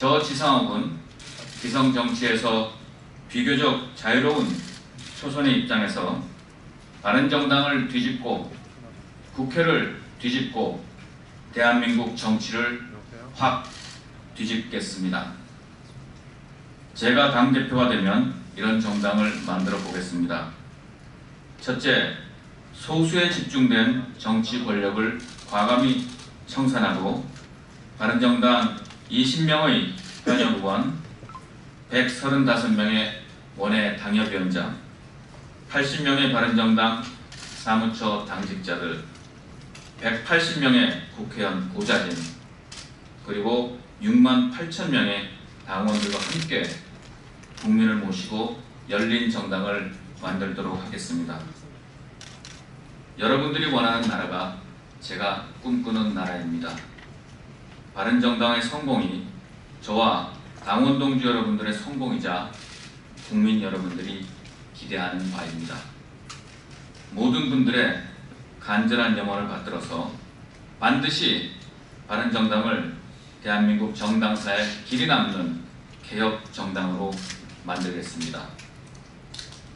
저 지상욱은 기성 정치에서 비교적 자유로운 초선의 입장에서 바른 정당을 뒤집고 국회를 뒤집고 대한민국 정치를 확 뒤집겠습니다. 제가 당대표가 되면 이런 정당을 만들어 보겠습니다. 첫째, 소수에 집중된 정치 권력을 과감히 청산하고 바른정당 20명의 현역 의원, 135명의 원외 당협위원장, 80명의 바른정당 사무처 당직자들, 180명의 국회의원 고자진, 그리고 6만 8천 명의 당원들과 함께 국민을 모시고 열린 정당을 만들도록 하겠습니다. 여러분들이 원하는 나라가 제가 꿈꾸는 나라입니다. 바른정당의 성공이 저와 당원 동지 여러분들의 성공이자 국민 여러분들이 기대하는 바입니다. 모든 분들의 간절한 염원을 받들어서 반드시 바른정당을 대한민국 정당사에 길이 남는 개혁 정당으로 만들겠습니다.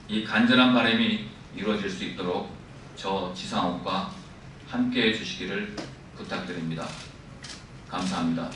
이 간절한 바람이 이루어질 수 있도록 저 지상욱과 함께해 주시기를 부탁드립니다. 감사합니다.